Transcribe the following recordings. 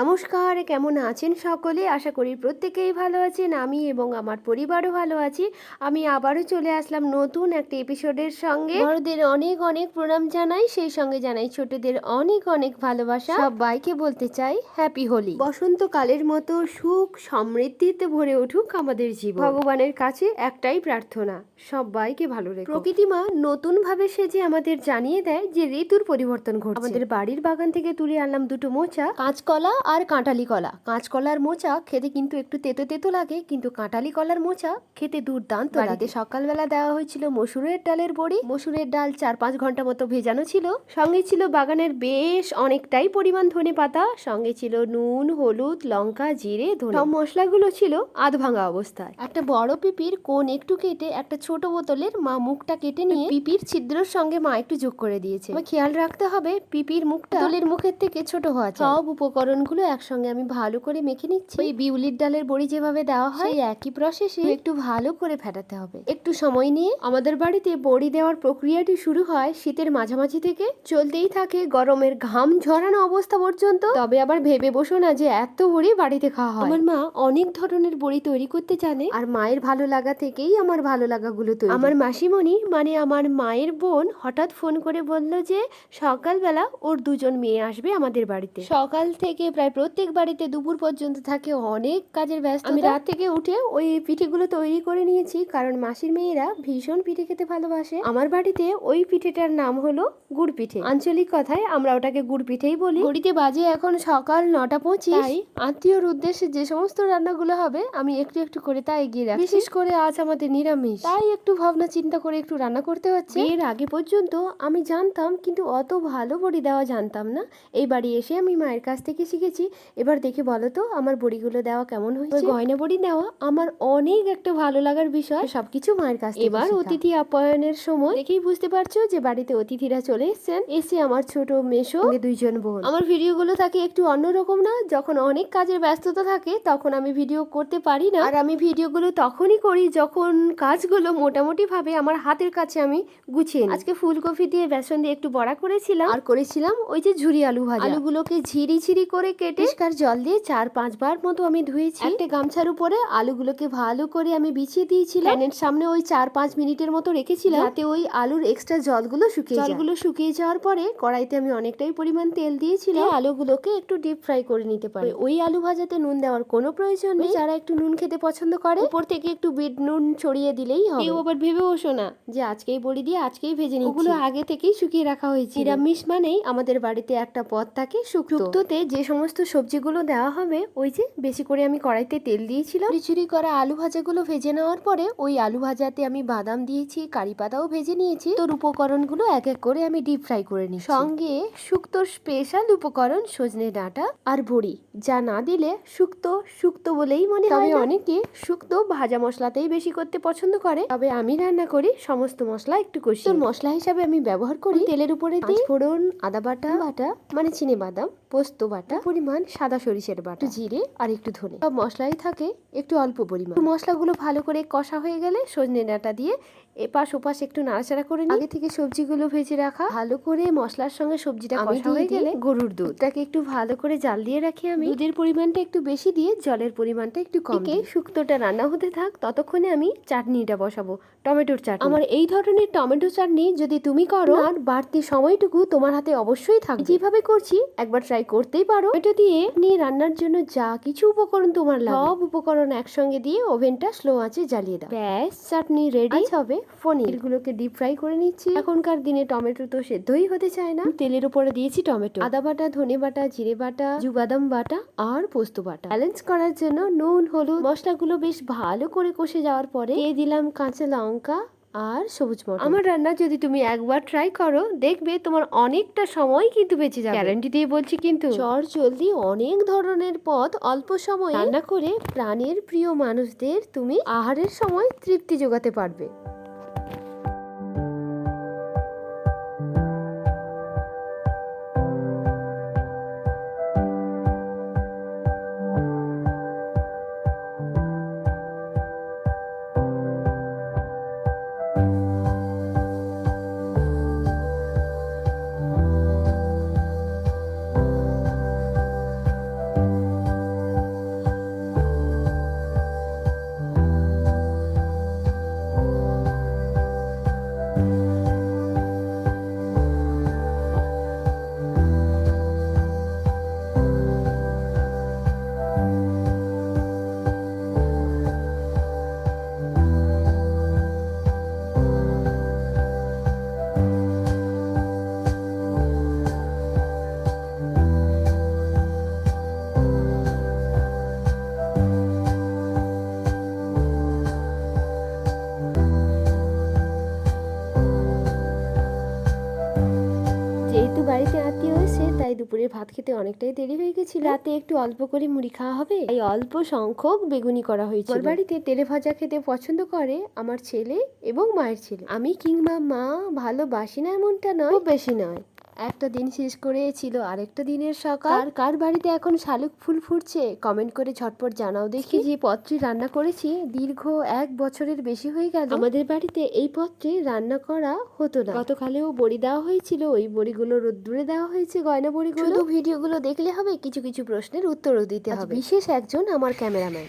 নমস্কার, কেমন আছেন সকলে? আশা করি প্রত্যেকেই ভালো আছেন, আমি এবং আমার পরিবারও ভালো আছি। আমি আবারও চলে আসলাম নতুন একটা এপিসোডের সঙ্গে। বড়দের অনেক অনেক প্রণাম জানাই, সেই সঙ্গে জানাই ছোটদের অনেক অনেক ভালোবাসা। সবাইকে বলতে চাই হ্যাপি হোলি বসন্তকালের মতো সুখ সমৃদ্ধিতে ভরে উঠুক আমাদের জীবন। ভগবানের কাছে একটাই প্রার্থনা, সবাইকে ভালো রেখো। প্রকৃতি মা নতুন ভাবে সেজে আমাদের জানিয়ে দেয় যে ঋতুর পরিবর্তন ঘটছে। আমাদের বাড়ির বাগান থেকে তুলে আনলাম দুটো মোচা। কাঁচকলা আর কাঁটালি কলা। কাঁচকলার মোচা খেতে কিন্তু একটু তেতো তেতো লাগে কিন্তু কাঁটালি কলার মোচা খেতে দুর্দান্ত বাড়িতে। সকালবেলা দেওয়া হয়েছিল মসুরের ডালের বড়ি। মসুরের ডাল চার পাঁচ ঘণ্টা মতো ভেজানো ছিল। সঙ্গে ছিল বাগানের বেশ অনেকটাই পরিমাণ ধনে পাতা। সঙ্গে ছিল নুন হলুদ লঙ্কা জিরে ধনে। সব মশলাগুলো ছিল আধ ভাঙা অবস্থায়। একটা বড় পিপির কোন একটু কেটে একটা ছোট বোতলের মা মুখটা কেটে নিয়ে পিপির ছিদ্রর সঙ্গে মা একটু যোগ করে দিয়েছে। খেয়াল রাখতে হবে পিপির মুখটা বোতলের মুখের থেকে ছোট হওয়া সব সব উপকরণগুলো একসঙ্গে আমি ভালো করে মেখে নিচ্ছি। ওই বিউলির ডালের বড়ি যেভাবে দেওয়া হয় সেই একই প্রসেসে একটু ভালো করে ফেটাতে হবে। একটু সময় নিয়ে আমাদের বাড়িতে বড়ি দেওয়ার প্রক্রিয়াটি শুরু হয় শীতের মাঝামাঝি থেকে। চলতেই থাকে গরমের ঘাম ঝরানো অবস্থা পর্যন্ত। তবে আবার ভেবে বসো না যে এত বড়ি বাড়িতে খাওয়া হয়। আমার মা অনেক ধরনের বড়ি তৈরি করতে জানে। আর মায়ের ভালো লাগা থেকেই আমার ভালো লাগাগুলো তৈরি। আমার মাসিমণি মানে আমার মায়ের বোন হঠাৎ ফোন করে বলল যে সকালবেলা ওর দুজন মেয়ে আসবে আমাদের বাড়িতে। সকাল থেকে প্রায় প্রত্যেক বাড়িতে দুপুর পর্যন্ত থাকে অনেক কাজের ব্যস্ত আমি রাত থেকে উঠে ওই পিঠেগুলো তৈরি করে নিয়েছি কারণ মাসির মেয়েরা ভীষণ পিঠে খেতে ভালোবাসে। আমার বাড়িতে ওই পিঠেটার নাম হলো গুড় পিঠে। আঞ্চলিক কথায় আমরা ওটাকে গুড় পিঠেই বলি। ঘড়িতে বাজে এখন সকাল নটা পঁচিশ। তাই আত্মীয়র উদ্দেশ্যে যে সমস্ত রান্নাগুলো হবে আমি একটু একটু করে তা এগিয়ে রাখি বিশেষ করে আজ আমাদের নিরামিষ। তাই একটু ভাবনা চিন্তা করে একটু রান্না করতে হচ্ছে। এর আগে পর্যন্ত আমি জানতাম কিন্তু অত ভালো বড়ি দেওয়া জানতাম না। এই বাড়ি এসে আমি মায়ের কাছ থেকে শিখেছি এবার দেখে বলো তো আমার বড়িগুলো দেওয়া কেমন হয়েছে? গয়না বড়ি দেওয়া আমার অনেক একটা ভালো লাগার বিষয়। সবকিছু মায়ের কাছে এবার অতিথি আপ্যায়নের সময় দেখেই বুঝতে পারছ যে বাড়িতে অতিথিরা চলে এসেছেন। এসে আমার ছোট মেশো দুইজন বোন। আমার ভিডিওগুলো থাকে একটু অন্যরকম না যখন অনেক কাজের ব্যস্ততা থাকে তখন আমি ভিডিও করতে পারি না। আর আমি ভিডিওগুলো তখনই করি যখন কাজগুলো মোটামুটি ভাবে আমার হাতের কাছে আমি গুছিয়ে নিই। আজকে ফুলকপি দিয়ে বেসন দিয়ে একটু বড়া করেছিলাম। আর করেছিলাম ওই যে ঝুরি আলু ভাজা। আলুগুলোকে ঝিরি ঝিরি করে কেটে পরিষ্কার জল দিয়ে চার পাঁচবার মতো আমি ধুয়েছি। একটা গামছার উপরে আলুগুলোকে ভালো করে আমি বিছিয়ে দিয়েছিলাম। ফ্যানের সামনে ওই চার পাঁচ মিনিটের মতো রেখেছিলাম। যাতে ওই আলুর এক্সট্রা জলগুলো শুকিয়ে যায়। জলগুলো শুকিয়ে যাওয়ার পরে কড়াইতে আমি অনেকটাই পরিমাণ তেল দিয়েছিলাম। আলুগুলোকে একটু ডিপ ফ্রাই করে নিতে পারি। ওই আলু ভাজাতে নুন দেওয়ার কোনো প্রয়োজন নেই। যারা একটু নুন খেতে পছন্দ করে উপর থেকে একটু বিট নুন ছড়িয়ে দিলেই হবে। কেউ আবার ভেবে বসো না যে আজকেই বড়ি দিয়ে আজকেই ভেজে নিচ্ছি। ওগুলো আগে থেকেই শুকিয়ে রাখা হয়েছে নিরামিষ মানেই আমাদের বাড়িতে একটা পদ থাকে শুক্তো। শুক্তোতে যে সমস্ত সবজিগুলো দেওয়া হবে, ওই যে বেশি করে আমি কড়াইতে তেল দিয়েছিলাম। রিচুরি করা আলু ভাজাগুলো ভেজে নেওয়ার পরে ওই আলু ভাজাতে আমি বাদাম দিয়েছি, কারি পাতাও ভেজে নিয়েছি। তোর উপকরণগুলো এক এক করে আমি ডিপ ফ্রাই করে নিই সঙ্গে শুক্তোর স্পেশাল উপকরণ সজনে ডাঁটা আর বড়ি, যা না দিলে শুক্তো শুক্তো বলেই মনে হয় অনেকে শুক্তো ভাজা মশলাতেই বেশি করতে পছন্দ করে। তবে আমি রান্না করি সমস্ত মশলা একটু কষি তোর মশলা হিসাবে আমি ব্যবহার করি তেলের উপরে ফোড়ন আদা বাটা বাটা মানে চিনে বাদাম, পোস্ত বাটা পরিমাণ সাদা সরিষের বাটা জিরে আর একটু ধনে। সব মশলাই থাকে একটু অল্প পরিমাণ। মশলাগুলো ভালো করে কষা হয়ে গেলে সজনে ডাঁটা দিয়ে এপাশ ওপাশ একটু নাড়াচাড়া করে নিই আগে থেকে সবজিগুলো ভেজে রাখা ভালো করে মশলার সঙ্গে সবজিটা কষা হয়ে গেলে গরুর দুধটাকে একটু ভালো করে জাল দিয়ে রাখি আমি। দুধের পরিমাণটা একটু বেশি দিয়ে জলের পরিমাণটা একটু কম দিয়ে শুক্তোটা রান্না হতে থাক ততক্ষণে আমি চাটনিটা বসাবো টমেটোর চাটনি। আমার এই ধরনের টমেটো চাটনি যদি তুমি করো আর বাড়তি সময়টুকু তোমার হাতে অবশ্যই থাকবে। যেভাবে করছি একবার ট্রাই করতেই পারো। এটা দিয়ে নিয়ে রান্নার জন্য যা কিছু উপকরণ তোমার সব উপকরণ একসঙ্গে দিয়ে ওভেনটা স্লো আছে জ্বালিয়ে দাও। ব্যাস চাটনি রেডি হবে। পনির। গুলোকে ডিপ ফ্রাই করে নিচ্ছি। এখনকার দিনে টমেটো তো সেদ্ধই হতে চায় না। তেলের উপরে দিয়েছি টমেটো। আদা বাটা ধনে বাটা জিরে বাটা জুবাদাম বাটা আর পোস্ত বাটা। ব্যালেন্স করার জন্য নুন হলুদ মশলাগুলো বেশ ভালো করে কষে যাওয়ার পরে দিয়ে দিলাম কাঁচা লঙ্কা আর সবুজ মটর। আমার রান্না যদি তুমি একবার ট্রাই করো দেখবে তোমার অনেকটা সময় কিন্তু বেঁচে যাবে। গ্যারান্টি দিয়ে বলছি কিন্তু চট জলদি অনেক ধরনের পদ অল্প সময়ে রান্না করে প্রাণের প্রিয় মানুষদের তুমি আহারের সময় তৃপ্তি যোগাতে পারবে। ভাত খেতে অনেকটাই দেরি হয়ে গেছিল। রাতে একটু অল্প করে মুড়ি খাওয়া হবে। তাই অল্প সংখ্যক বেগুনি করা হয়েছে আমার বাড়িতে তেলে ভাজা খেতে পছন্দ করে আমার ছেলে এবং মায়ের ছেলে। আমি কিংবা মা ভালোবাসি না এমনটা নয়। বেশি নয়। একটা দিন শেষ করেছিল আরেকটা দিনের সকাল। আর কার বাড়িতে এখন শালুক ফুল ফুটছে? কমেন্ট করে ঝটপট জানাও দেখি। যে পত্রে রান্না করেছি দীর্ঘ এক বছরের বেশি হয়ে গেল। আমাদের বাড়িতে এই পত্রে রান্না করা হতো না। গতকালেও বড়ি দেওয়া হয়েছিল ওই বড়িগুলো রোদ্দুরে দেওয়া হয়েছে গয়না বড়িগুলো। শুধু ভিডিওগুলো দেখলে হবে কিছু কিছু প্রশ্নের উত্তরও দিতে হবে। বিশেষ একজন আমার ক্যামেরাম্যান।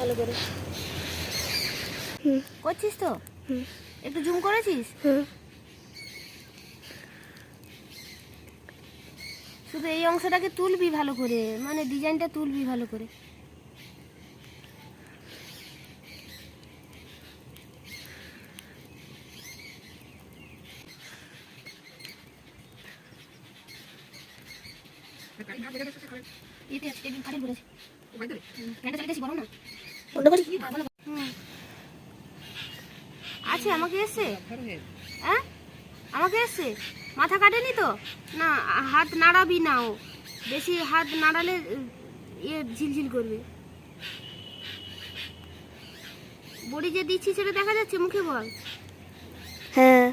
ভালো করে করছিস তো? একটু জুম করেছিস? শুধু এই অংশটাকে তুলবি ভালো করে মানে ডিজাইনটা তুলবি ভালো করে। আছে, টেবিল ফাটিয়ে পড়েছে। হুম, ফ্যানটা চালিয়েছি, গরম না? হুম। আছে? আমাকে এসে? হ্যাঁ? আমাকে এসে? মাথা কাটেনি তো? না, হাত নাড়াবি না ও। বেশি হাত নাড়ালে ইয়ে ঝিলঝিল করবে। বড়ি যে দিচ্ছি সেটা দেখা যাচ্ছে? মুখে বল। হ্যাঁ।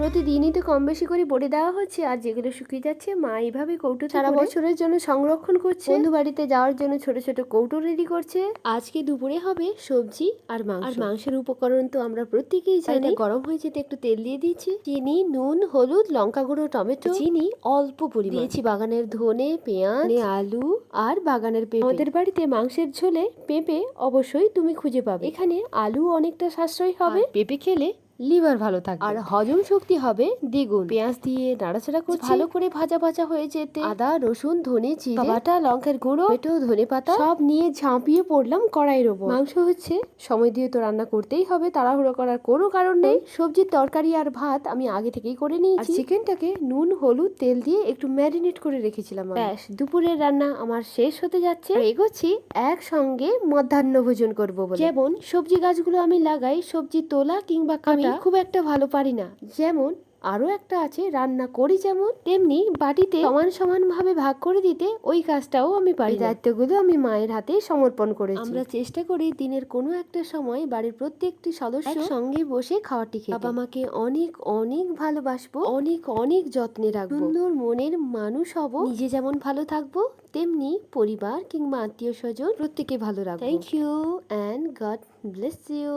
প্রতিদিনই তো কম বেশি করে বড়ি দেওয়া হচ্ছে আর যেগুলো শুকিয়ে যাচ্ছে মা এইভাবে কৌটো সারা বছরের জন্য সংরক্ষণ করছে। বন্ধু বাড়িতে যাওয়ার জন্য ছোট ছোট কৌটো রেডি করছে। আজকে দুপুরে হবে সবজি আর মাংস। আর মাংসের উপকরণ তো আমরা প্রত্যেকেই জানি। গরম হয়ে যেতে একটু তেল দিয়ে দিয়েছি। চিনি নুন হলুদ লঙ্কা গুঁড়ো টমেটো চিনি অল্প পরিমাণ। দিয়েছি বাগানের ধনে পেঁয়াজ আলু আর বাগানের পেঁপে। আমাদের বাড়িতে মাংসের ঝোলে পেঁপে অবশ্যই তুমি খুঁজে পাবে। এখানে আলু অনেকটা সাশ্রয় হবে। পেঁপে খেলে লিভার ভালো থাকবে। আর হজম শক্তি হবে দ্বিগুণ। পেঁয়াজ দিয়ে নাড়াচাড়া করছি। ভালো করে ভাজা ভাজা হয়ে যেতে। আদা রসুন ধনে জিরে বাটা লঙ্কার গুঁড়ো টমেটো ধনে পাতা সব নিয়ে ঝাঁপিয়ে পড়লাম কড়াইয়ের ওপর মাংস হচ্ছে সময় দিয়ে তো রান্না করতেই হবে তাড়াহুড়ো করার কোনো কারণ নেই। সবজির তরকারি আর ভাত আমি আগে থেকেই করে নিয়েছি। চিকেনটাকে নুন হলুদ তেল দিয়ে একটু ম্যারিনেট করে রেখেছিলাম ব্যাস দুপুরের রান্না আমার শেষ হতে যাচ্ছে। এগোচ্ছি একসঙ্গে মধ্যাহ্ন ভোজন করব যেমন সবজি গাছগুলো আমি লাগাই সবজি তোলা কিংবা কাটা খুব একটা ভালো পারি না। যেমন আরও একটা আছে রান্না করি যেমন তেমনি বাটিতে সমান সমান ভাবে ভাগ করে দিতে ওই কাজটাও আমি পারি দায়িত্বগুলো আমি মায়ের হাতে সমর্পণ করেছি। আমরা চেষ্টা করি দিনের কোনো একটা সময় বাড়ির প্রত্যেকটি সদস্য সঙ্গে বসে খাওয়াটি খেতে। বাবা মাকে অনেক অনেক ভালোবাসবো অনেক অনেক যত্নে রাখব। সুন্দর মনের মানুষ হব নিজে যেমন ভালো থাকব তেমনি পরিবার কিংবা আত্মীয় স্বজন প্রত্যেকে ভালো রাখব। Thank you and God bless you